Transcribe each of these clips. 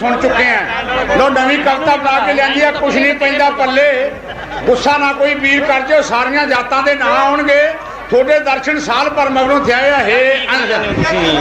ਸੁਣ ਚੁੱਕੇ ਆ। ਲੋ ਨਵੀਂ ਕਵਿਤਾ ਬਣਾ ਕੇ ਲਿਆਂਦੀ ਆ, ਕੁਛ ਨਹੀਂ ਪੈਂਦਾ ਪੱਲੇ। ਗੁੱਸਾ ਨਾ ਕੋਈ ਵੀਰ ਕਰ ਜਿਓ, ਸਾਰੀਆਂ ਜਾਤਾਂ ਦੇ ਨਾਂ ਆਉਣਗੇ। ਤੁਹਾਡੇ ਦਰਸ਼ਨ ਸਾਲ ਪਰ ਮਗਰੋਂ ਥਿਆਇਆ ਹੈ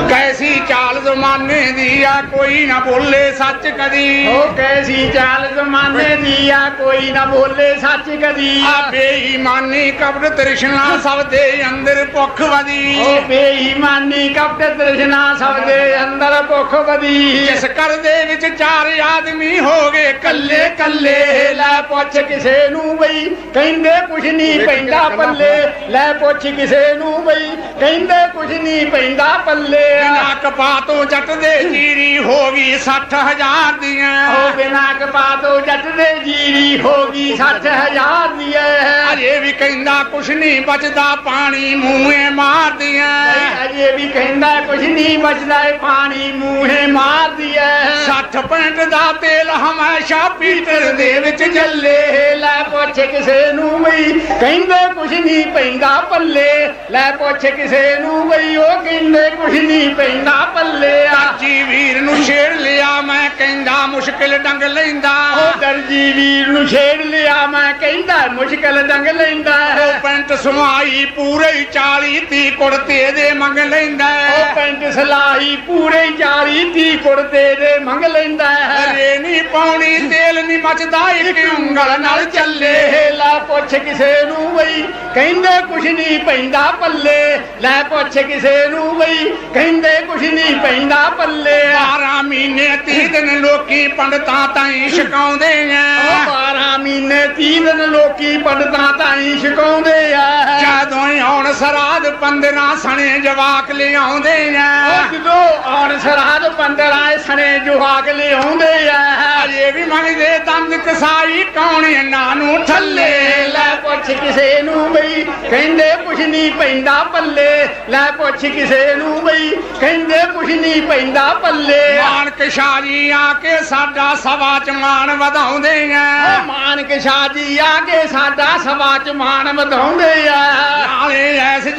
ਕੈਸੀ ਚਾਲ ਜ਼ਮਾਨੇ ਦੀ ਆ ਕੋਈ ਨਾ ਬੋਲੇ ਸੱਚ ਕਦੀ। ਉਹ ਕੈਸੀ ਚਾਲ ਜ਼ਮਾਨੇ ਦੀ ਆ ਕੋਈ ਨਾ ਬੋਲੇ ਸੱਚ ਕਦੀ। ਆ ਬੇਈਮਾਨੀ ਕਬਰ ਤ੍ਰਿਸ਼ਨਾ ਸਭ ਦੇ ਅੰਦਰ ਭੁੱਖ ਵਧੀ। ਉਹ ਬੇਈਮਾਨੀ ਕਪਟ ਤ੍ਰਿਸ਼ਨਾ ਸਭ ਦੇ ਅੰਦਰ ਭੁੱਖ ਵਧੀ। ਜਿਸ ਘਰ ਦੇ ਵਿੱਚ ਚਾਰ ਆਦਮੀ ਹੋ ਗਏ ਕੱਲੇ ਕੱਲੇ ਲੈ ਪੁੱਛ ਕਿਸੇ ਨੂੰ ਬਈ। ਕਹਿੰਦੇ ਕੁਛ ਨਹੀਂ ਪੈਂਦਾ ਪੱਲੇ ਲੈ ਪੁੱਛ ਕਿਸੇ ਨੂੰ ਬਈ ਕਹਿੰਦੇ ਕੁਛ ਨਹੀਂ ਪੈਂਦਾ ਪੱਲੇ ਬਿਨਾ ਕਪਾ ਤੋਂ ਜੱਟ ਦੇ ਜੀਰੀ ਹੋ ਗਈ 60000 ਦੀਆਂ। ਉਹ ਬਿਨਾ ਕਪਾ ਤੋਂ ਜੱਟ ਦੇ ਜੀਰੀ ਹੋ ਗਈ 60000 ਦੀ ਐ ਅਜੇ ਵੀ ਕਹਿੰਦਾ ਕੁਛ ਨਹੀਂ ਬਚਦਾ ਪਾਣੀ ਮੂੰਹੇ ਮਾਰਦੀਆਂ। ਅਜੇ ਵੀ ਕਹਿੰਦਾ ਕੁਛ ਨਹੀਂ ਬਚਦਾ ਪਾਣੀ ਮੂੰਹੇ ਮਾਰਦੀ ਐ 60 ਪੈਂਟ ਦਾ ਤੇਲ ਹਮੇਸ਼ਾ ਪੀਟਰ ਦੇ ਵਿੱਚ ਜੱਲੇ। ਲੈ ਪੁੱਛ ਕਿਸੇ ਨੂੰ ਬਈ ਕਹਿੰਦੇ ਕੁਛ ਨਹੀਂ ਪੈਂਦਾ ਪੱਲੇ। ਲੈ ਪੁੱਛ ਕਿਸੇ ਨੂੰ ਬਈ ਉਹ ਕਹਿੰਦੇ ਕੁਛ ਨਹੀਂ ਪੈਂਦਾ ਪੱਲੇ। ਆ ਜੀ ਵੀਰ ਨੂੰ ਛੇੜ ਲਿਆ ਮੈਂ ਕਹਿੰਦਾ ਮੁਸ਼ਕਿਲ ਡੰਗ ਲੈਂਦਾ। ਉਹ ਦਰਜੀ ਵੀਰ ਨੂੰ ਛੇੜ ਲਿਆ ਮੈਂ ਕਹਿੰਦਾ ਮੁਸ਼ਕਲ ਸਮਾਈ ਪੂਰੇ 40 ਤੀ ਕੁੜਤੇ ਦੇ ਮੰਗ ਲੈਂਦਾ ਉਹ ਪੈਂਟ ਸਲਾਈ ਪੂਰੇ 40 30 ਕੁੜਤੇ ਦੇ ਮੰਗ ਲੈਂਦਾ ਅਰੇ ਨਹੀਂ ਪਾਉਣੀ ਤੇਲ ਨਹੀਂ ਮਚਦਾ ਇੱਕ ਉਂਗਲ ਨਾਲ ਚੱਲੇ। ਲੈ ਪੁੱਛ ਕਿਸੇ ਨੂੰ ਬਈ ਕਹਿੰਦੇ ਕੁਛ ਨਹੀਂ ਪੈਂਦਾ ਪੱਲੇ। ਲੈ ਪੁੱਛ ਕਿਸੇ ਨੂੰ ਬਈ ਕਹਿੰਦੇ ਕੁਛ ਨਹੀਂ ਪੈਂਦਾ ਪੱਲੇ। 12 ਮਹੀਨੇ 30 ਦਿਨ ਲੋਕੀ ਪੰਡਤਾਂ ਤਾਈਂ ਛਕਾਉਂਦੇ ਆ ਉਹ 12 ਮਹੀਨੇ 30 ਦਿਨ ਲੋਕੀ ਪੰਡਤਾਂ ਛਕਾਉਂਦੇ ਜਦੋਂ ਹੀ ਆਉਣ 15 ਸਣੇ ਜਵਾਕ ਲਿਆਉਂਦੇ ਆ। ਉਹ ਜਦੋਂ ਆਉਣ ਸਰਾਧ ਪੰਦਰਾਂ ਸਣੇ ਜੁਹਾਕ ਲਿਆਉਂਦੇ ਆ। ਅਜੇ ਵੀ ਮੰਗਦੇ ਦੰਦ ਕਸਾਈ ਕੌਣ ਇਹਨਾਂ ਨੂੰ ਠੱਲੇ? ਲੈ ਪੁੱਛ ਕਿਸੇ ਨੂੰ ਬਈ ਕਹਿੰਦੇ ਕੁਛ ਨਹੀਂ ਪੈਂਦਾ ਪੱਲੇ। ਲੈ ਪੁੱਛ ਕਿਸੇ ਨੂੰ ਬਈ ਕਹਿੰਦੇ ਕੁਛ ਨਹੀਂ ਪੈਂਦਾ ਪੱਲੇ। ਮਾਨਕ ਸ਼ਾਹ ਜੀ ਆ ਕੇ ਸਾਡਾ ਸਭਾ ਚ ਮਾਣ ਵਧਾਉਂਦੇ ਆ। ਉਹ ਮਾਨਕ ਸ਼ਾਹ ਜੀ ਆ ਕੇ ਸਾਡਾ ਸਭਾ ਚ ਮਾਣ ਵਧਾਉਂਦੇ ਆ। ਨਾਲੇ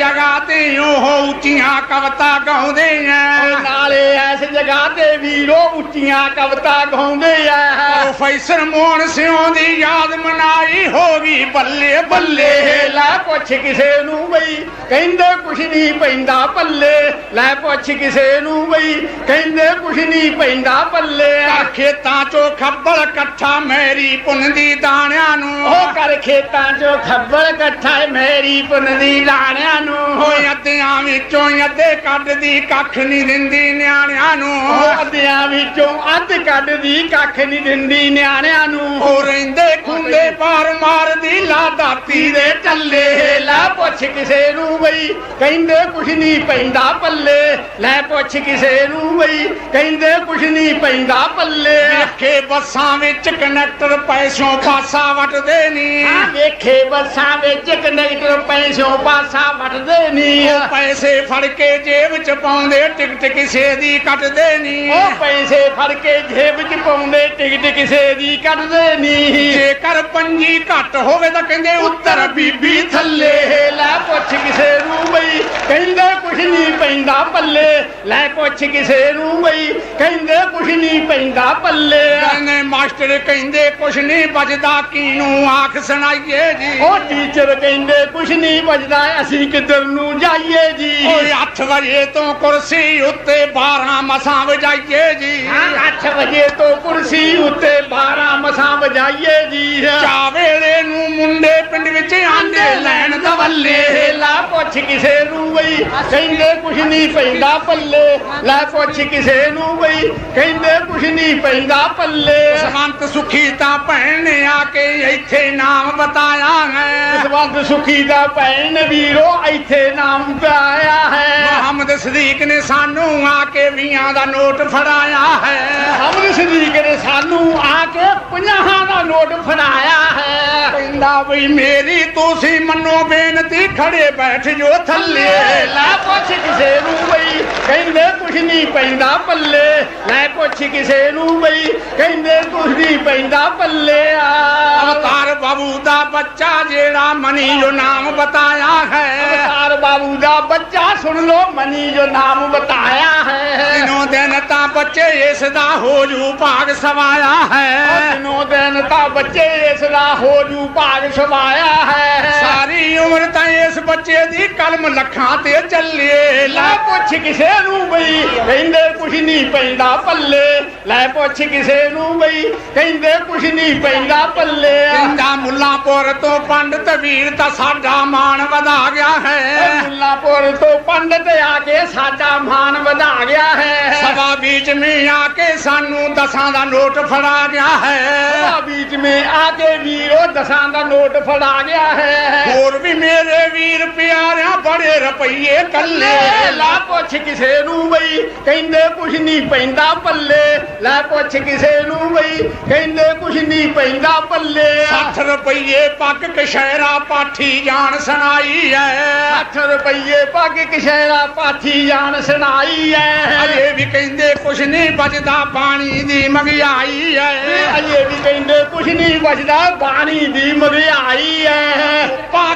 ਜਗ੍ਹਾ ਤੇ ਉਹ ਉੱਚੀਆਂ ਕਵਤਾ ਗਾਉਂਦੇ ਉਹ ਨਾਲੇ ਇਸ ਜਗ੍ਹਾ ਤੇ ਵੀਰੋ ਉੱਚੀਆਂ ਕਵਿਤਾ ਗਾਉਂਦੇ ਆ ਪ੍ਰੋਫੈਸਰ ਮੋਹਨ ਸਿਉ ਦੀ ਯਾਦ ਮਨਾਈ ਹੋ ਗਈ ਬੱਲੇ ਬੱਲੇ। ਲੈ ਪੁੱਛ ਕਿਸੇ ਨੂੰ ਬਈ ਕਹਿੰਦੇ ਕੁਛ ਨਹੀਂ ਪੈਂਦਾ ਪੱਲੇ ਲੈ ਪੁੱਛ ਕਿਸੇ ਨੂੰ ਬਈ ਕਹਿੰਦੇ ਕੁਛ ਨਹੀਂ ਪੈਂਦਾ ਪੱਲੇ ਖੇਤਾਂ ਚੋਂ ਖੱਬਲ ਇਕੱਠਾ ਮੇਰੀ ਪੁੰਨ ਦੀ ਦਾਣਿਆਂ ਨੂੰ। ਉਹ ਕਰ ਖੇਤਾਂ ਚੋਂ ਖੱਬਲ ਇਕੱਠਾ ਮੇਰੀ ਪੁੰਨਦੀ ਲਾਣਿਆਂ ਨੂੰ। ਹੋਏ ਅੱਧਿਆਂ ਵਿੱਚੋਂ ਅੱਧੇ ਕੱਢਦੀ ਕੱਖ ਨਹੀਂ ਦਿੰਦੀ ਨਿਆਣਿਆਂ ਨੂੰ। ਅੱਧਿਆਂ ਵਿੱਚੋਂ ਅੱਧ ਕੱਢਦੀ ਕੱਖ ਨਹੀਂ ਦਿੰਦੀ ਨਿਆਣਿਆਂ ਨੂੰ। ਉਹ ਰਹਿੰਦੇ ਖੁੰਦੇ ਪਾਰ ਮਾਰਦੀ ਲਾ ਦਾਤੀ ਦੇ ਚੱਲੇ। ਲੈ ਪੁੱਛ ਕਿਸੇ ਨੂੰ ਬਈ ਕਹਿੰਦੇ ਕੁਛ ਨਹੀਂ ਪੈਂਦਾ ਪੱਲੇ। ਲੈ ਪੁੱਛ ਕਿਸੇ ਨੂੰ ਬਈ ਕਹਿੰਦੇ ਕੁਛ ਨਹੀਂ ਪੈਂਦਾ ਪੱਲੇ। ਵੇਖੇ ਬੱਸਾਂ ਵਿੱਚ ਕਨੈਕਟਰ ਪੈਸੋਂ ਪਾਸਾ ਵਟਦੇ ਨਹੀਂ ਵੇਖੇ ਬੱਸਾਂ ਵਿੱਚ ਕੰਡਕਟਰ ਪੈਸੋਂ ਪਾਸਾ ਵਟਦੇ ਨਹੀਂ ਉਹ ਪੈਸੇ ਫੜ ਕੇ ਜੇਬ ਚ ਪਾਉਂਦੇ ਟਿਕਟ ਕਿਸੇ ਦੀ ਕੱਟਦੇ ਨਹੀਂ। ਉਹ ਪੈਸੇ ਫੜ ਕੇ ਜੇਬ 'ਚ ਪਾਉਂਦੇ ਟਿਕਟ ਕਿਸੇ ਦੀ ਕੱਢਦੇ ਨਹੀਂ। ਜੇਕਰ ਪੰਜੀ ਘੱਟ ਹੋਵੇ ਤਾਂ ਕਹਿੰਦੇ ਉੱਤਰ ਬੀਬੀ ਥੱਲੇ। ਲੈ ਪੁੱਛ ਕਿਸੇ ਨੂੰ ਬਈ ਕਹਿੰਦੇ ਕੁਛ ਨਹੀਂ ਪੈਂਦਾ ਪੱਲੇ। ਲੈ ਪੁੱਛ ਕਿਸੇ ਨੂੰ ਬਈ ਕਹਿੰਦੇ ਕੁਛ ਨਹੀਂ ਪੈਂਦਾ ਪੱਲੇ। ਕਹਿੰਦੇ ਮਾਸਟਰ ਕਹਿੰਦੇ ਕੁਛ ਨਹੀਂ ਬਚਦਾ ਕਿਨੂੰ ਆਖ ਸੁਣਾਈਏ ਜੀ। ਉਹ ਟੀਚਰ ਕਹਿੰਦੇ ਕੁਛ ਨਹੀਂ ਬਚਦਾ ਅਸੀਂ ਕਿੱਧਰ ਨੂੰ ਜਾਈਏ ਜੀ। ਓਏ 8 ਵਜੇ ਤੋਂ ਕੁਰਸੀ ਉੱਤੇ 12 ਮਸਾਂ ਵਜਾਈਏ ਜੀ। 8 ਵਜੇ ਤੋਂ ਕੁਰਸੀ ਉੱਤੇ 12 ਮਸਾਂ ਵਜਾਈਏ ਜੀ। ਚਾ ਵੇਲੇ ਨੂੰ ਮੁੰਡੇ ਪਿੰਡ ਵਿੱਚ ਆਂਦੇ ਲੈਣ ਦਵੱਲੇ ਲਾ ਪੁੱਛ ਕਿਸੇ ਨੂੰ ਬਈ ਕਹਿੰਦੇ ਕੁਛ ਨਹੀਂ ਪੈਂਦਾ ਪੱਲੇ। ਲੈ ਪੁੱਛ ਕਿਸੇ ਨੂੰ ਬਈ ਕਹਿੰਦੇ ਕੁਛ ਨਹੀਂ ਪੈਂਦਾ ਪੱਲੇ। ਸਮੰਤ ਸੁਖੀ ਤਾਂ ਭੈਣ ਨੇ ਆ ਕੇ ਇੱਥੇ ਨਾਮ ਬਤਾਇਆ ਹੈ। ਸਵੰਤ ਸੁਖੀ ਦਾ ਭੈਣ ਵੀਰੋ ਇੱਥੇ ਨਾਮ ਪਾਇਆ ਹੈ। ਮੁਹੰਮਦ ਸਦੀਕ ਨੇ ਸਾਨੂੰ ਆ ਕੇ ਵੀਆਂ ਦਾ ਨੋਟ ਫੜਾਇਆ ਹੈ। ਅਮਰ ਸਦੀਕ ਨੇ ਸਾਨੂੰ ਆ ਕੇ 50 ਦਾ ਨੋਟ ਫੜਾਇਆ ਹੈ। ਕਹਿੰਦਾ ਬਈ ਮੇਰੀ ਤੁਸੀਂ ਮੰਨੋ ਬੇਨਤੀ ਖੜੇ ਬੈਠ ਜੋ ਥੱਲੇ। ਲੈ ਪੁੱਛ ਕਿਸੇ ਨੂੰ ਬਈ ਕਹਿੰਦੇ ਕੁਛ ਨਹੀਂ ਪੈਂਦਾ ਪੱਲੇ। ਲੈ ਪੁੱਛ ਕਿਸੇ ਨੂੰ ਬਈ ਕਹਿੰਦੇ ਕੁਛ ਨਹੀਂ ਪੈਂਦਾ ਪੱਲੇ ਆ। ਅਵਤਾਰ ਬਾਬੂ ਦਾ ਬੱਚਾ ਜਿਹੜਾ ਮਨੀ ਜੋ ਨਾਮ ਬਤਾਇਆ ਹੈ। ਅਵਤਾਰ ਬਾਬੂ ਦਾ ਬੱਚਾ ਸੁਣ ਲੋ ਮਨੀ ਜੋ ਨਾਮ ਬਤਾਇਆ ਹੈ। ਦਿਨੋਂ ਦਿਨ ਤਾਂ ਬੱਚੇ ਇਸ ਦਾ ਹੋ ਜੂ ਭਾਗ ਸਵਾਇਆ ਹੈ। ਦਿਨੋਂ ਦਿਨ ਤਾਂ ਬੱਚੇ ਇਸ ਦਾ ਹੋ ਜੂ ਭਾਗ ਸਵਾਇਆ ਹੈ। ਸਾਰੀ ਉਮਰ ਤਾਂ ਇਸ ਬੱਚੇ ਦੀ ਕਲਮ ਲੱਖਾਂ ਤੇ ਚੱਲੇ। ਲੈ ਪੁੱਛ ਕਿਸੇ ਨੂੰ ਬਈ ਕਹਿੰਦੇ ਕੁਛ ਨਹੀਂ ਪੈਂਦਾ ਪੱਲੇ। ਲੈ ਪੁੱਛ ਕਿਸੇ ਨੂੰ ਬਈ ਕਹਿੰਦੇ ਕੁਛ ਨਹੀਂ ਪੈਂਦਾ ਪੱਲੇ। ਕਹਿੰਦਾ ਮੁੱਲਾਂਪੁਰ ਤੋਂ ਪੰਡਤ ਵੀਰ ਤਾਂ ਸਾਡਾ ਮਾਣ ਵਧਾ ਗਿਆ ਹੈ। ਮੁੱਲਾਪੁਰ ਤੋਂ ਪੰਡਤ ਆ ਕੇ ਸਾਡਾ ਮਾਨ ਵਧਾ ਗਿਆ ਹੈ। ਸਭਾ ਵਿੱਚ ਮੇ ਆ ਕੇ ਸਾਨੂੰ ਦਸਾਂ ਦਾ ਨੋਟ ਫੜਾ ਗਿਆ ਹੈ। ਸਭਾ ਵਿੱਚ ਮੇ ਆ ਕੇ ਵੀਰੋ ਦਸਾਂ ਦਾ ਨੋਟ ਫੜਾ ਗਿਆ ਹੈ। ਹੋਰ ਵੀ ਮੇਰੇ ਵੀਰ ਪਿਆਰਿਆਂ ਬੜੇ ਰੁਪਈਏ ਕੱਲੇ। ਲੈ ਪੁੱਛ ਕਿਸੇ ਨੂੰ ਬਈ ਕਹਿੰਦੇ ਕੁਛ ਨਹੀਂ ਪੈਂਦਾ ਪੱਲੇ। ਲੈ ਪੁੱਛ ਕਿਸੇ ਨੂੰ ਬਈ ਕਹਿੰਦੇ ਕੁਛ ਨਹੀਂ ਪੈਂਦਾ ਪੱਲੇ। 60 ਰੁਪਈਏ ਪੱਕ ਕਸ਼ਹਿਰਾ ਪਾਠੀ ਜਾਣ ਸੁਣਾਈ ਹੈ 60 ਰੁਪਏ ਪੱਗ ਕਿਸ਼ੇਰਾ ਪਾਥੀ ਜਾਨ ਸੁਣਾਈ ਐ। ਅਜੇ ਵੀ ਕਹਿੰਦੇ ਕੁਛ ਨਹੀਂ ਬਚਦਾ ਪਾਣੀ ਦੀ ਮਹਿੰਗਾਈ ਹੈ ਅਜੇ ਵੀ ਕਹਿੰਦੇ ਕੁਛ ਨਹੀਂ ਬਚਦਾ ਬਾਣੀ ਦੀ ਮਹਿੰਗਾਈ ਐ।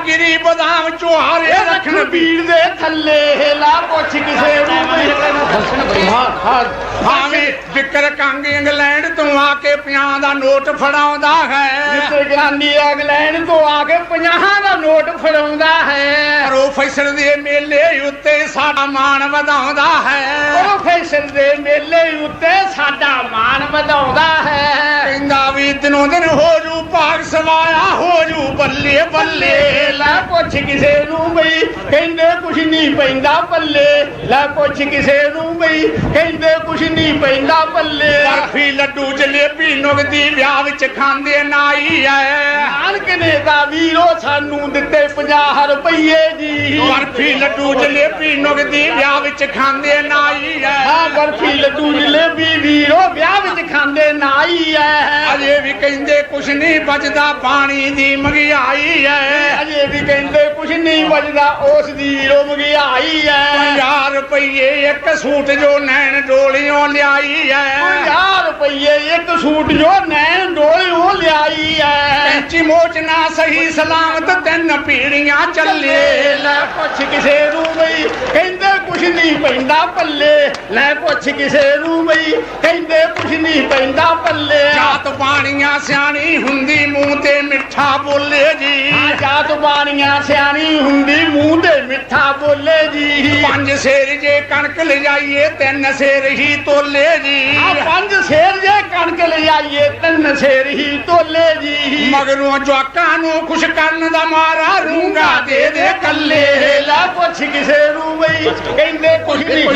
ਪਾਗਰੀ ਬਦਾਮ ਚੁਹਾਰੇ ਰੱਖਣ ਪੀੜ ਦੇ ਥੱਲੇ ਲਾ ਪੁੱਛ ਕਿਸੇ ਨੂੰ ਵੀ ਹਾਂ ਹਾਂ ਭਾਵੇਂ ਵਿਕਰ ਕੰਗ ਇੰਗਲੈਂਡ ਤੋਂ ਆ ਕੇ ਪਿਆਂ ਦਾ ਨੋਟ ਫੜਾਉਂਦਾ ਹੈ। ਜਿੱਥੇ ਗਾਂਧੀ ਇੰਗਲੈਂਡ ਤੋਂ ਆ ਕੇ 50 ਦਾ ਨੋਟ ਫੜਾਉਂਦਾ ਹੈ। ਪ੍ਰੋਫੈਸਰ ਦੇ ਮੇਲੇ ਉੱਤੇ ਸਾਡਾ ਮਾਣ ਵਧਾਉਂਦਾ ਹੈ। ਪ੍ਰੋਫੈਸਰ ਦੇ ਮੇਲੇ ਉੱਤੇ ਸਾਡਾ ਮਾਣ ਵਧਾਉਂਦਾ ਹੈ। ਕਹਿੰਦਾ ਵੀ ਦਿਨੋਂ ਦਿਨ ਹੋ ਜੂ ਭਾਗ ਸਵਾਇਆ ਹੋ ਜੂ ਬੱਲੇ ਬੱਲੇ ਲੈ ਪੁੱਛ ਕਿਸੇ ਨੂੰ ਬਈ ਕਹਿੰਦੇ ਕੁਛ ਨਹੀਂ ਪੈਂਦਾ ਪੱਲੇ ਲੈ ਪੁੱਛ ਕਿਸੇ ਨੂੰ ਬਈ ਕਹਿੰਦੇ ਕੁਛ ਨਹੀਂ ਪੈਂਦਾ ਪੱਲੇ। ਬਰਫੀ ਲੱਡੂ ਜਲੇਬੀ ਨੁਗਦੀ ਵਿਆਹ ਵਿੱਚ ਖਾਂਦੇ ਨਾਈ ਐ। ਨਾਨਕ ਨੇ ਤਾਂ ਵੀਰੋ ਸਾਨੂੰ ਦਿੱਤੇ 50 ਰੁਪਏ ਜੀ। ਬਰਫੀ ਲੱਡੂ ਜਲੇਬੀ ਨੁਗਦੀ ਵਿਆਹ ਵਿੱਚ ਖਾਂਦੇ ਨਾਈ ਐ। ਹਾਂ ਬਰਫੀ ਲੱਡੂ ਜਲੇਬੀ ਵੀਰੋ ਵਿਆਹ ਵਿੱਚ ਖਾਂਦੇ ਨਾਈ ਐ। ਅਜੇ ਵੀ ਕਹਿੰਦੇ ਕੁਛ ਨਹੀਂ ਬਚਦਾ ਪਾਣੀ ਦੀ ਮਹਿੰਗਾਈ ਐ। ਅਜੇ ਵੀ ਕਹਿੰਦੇ ਕੁਛ ਨਹੀਂ ਬਚਦਾ ਉਸ ਦੀ ਰੋ ਮਹਿੰਗਾਈ ਐ। 50 ਰੁਪਏ ਇੱਕ ਸੂਟ ਜੋ ਨੈਣ ਡੋਲੀਆਂ ਲਿਆਈ ਐ। 50 ਰੁਪਏ ਇੱਕ ਸੂਟ ਜੋ ਨੈਣ ਡੋਲੇ ਉਹ ਲਿਆਈ ਐ। ਕੈਂਚੀ ਮੋਚਨਾ ਸਹੀ ਸਲਾਮਤ ਤਿੰਨ ਪੀੜੀਆਂ ਚੱਲੇ ਲੈ ਪੁੱਛ ਕਿਸੇ ਨੂੰ ਬਈ ਕਹਿੰਦੇ ਕੁਛ ਨਹੀਂ ਪੈਂਦਾ ਪੱਲੇ ਲੈ ਪੁੱਛ ਕਿਸੇ ਨੂੰ ਬਈ ਕਹਿੰਦੇ ਕੁਛ ਨਹੀਂ ਪੈਂਦਾ ਪੱਲੇ। ਜਾਤ ਬਾਣੀਆਂ ਸਿਆਣੀ ਹੁੰਦੀ ਮੂੰਹ ਤੇ ਮਿੱਠਾ ਬੋਲੇ ਜੀ। ਆ ਜਾਤ ਬਾਣੀਆਂ ਸਿਆਣੀ ਹੁੰਦੀ ਮੂੰਹ ਤੇ ਮਿੱਠਾ ਬੋਲੇ ਜੀ। ਪੰਜ ਸੇਰ ਜੇ ਕਣਕ ਲਿਜਾਈਏ ਤਿੰਨ ਸੇਰ ਹੀ ਤੋਲੇ ਆ ਜੀ ਪੰਜ ਸ਼ੇਰ ਜੇ ਕਣਕ ਲਿਆਈਏ ਤਿੰਨ ਸ਼ੇਰ ਹੀ ਤੋਲੇ ਜੀ। ਮਗਰੋਂ ਜਵਾਕਾਂ ਨੂੰ ਖੁਸ਼ ਕਰਨ ਦਾ ਮਾਰਾ ਰੂੰਗਾ ਦੇ ਦੇ ਕੱਲੇ। ਲੈ ਪੁੱਛ ਕਿਸੇ ਨੂੰ ਬਈ ਕਹਿੰਦੇ ਕੁਛ ਨਹੀਂ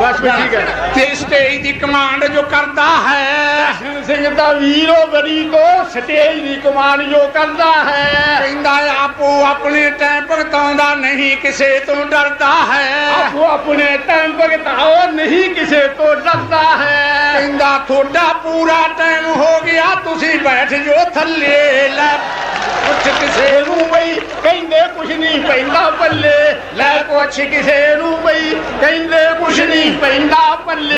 ਬਸ ਬਸ ਠੀਕ ਹੈ। ਤੇ ਸਟੇਜ ਦੀ ਕਮਾਂਡ ਜੋ ਕਰਦਾ ਹੈ। ਸਿੰਘ ਸਿੰਘ ਦਾ ਵੀਰੋ ਬੜੀ ਕੋ ਸਟੇਜ ਦੀ ਕਮਾਨ ਜੋ ਕਰਦਾ ਹੈ। ਕਹਿੰਦਾ ਆਪੋ ਆਪਣੇ ਟਾਈਮ ਭਗਤਾਉਂਦਾ ਨਹੀਂ ਕਿਸੇ ਤੋਂ ਡਰਦਾ ਹੈ। ਆਪੋ ਆਪਣੇ ਟਾਈਮ ਭਗਤਾਓ ਨਹੀਂ ਕਿਸੇ ਤੋਂ ਡਰਦਾ ਹੈ। ਕਹਿੰਦਾ ਤੁਹਾਡਾ ਪੂਰਾ ਟਾਈਮ ਹੋ ਗਿਆ ਤੁਸੀਂ ਬੈਠ ਜੋ ਥੱਲੇ ਲੈ ਪੁੱਛ ਕਿਸੇ ਨੂੰ ਬਈ, ਕਹਿੰਦੇ ਕੁਛ ਨਹੀਂ ਪੈਂਦਾ ਪੱਲੇ। ਲੈ ਪੁੱਛ ਕਿਸੇ ਨੂੰ ਬਈ, ਕਹਿੰਦੇ ਕੁਛ ਨਹੀਂ ਪੈਂਦਾ ਪੱਲੇ।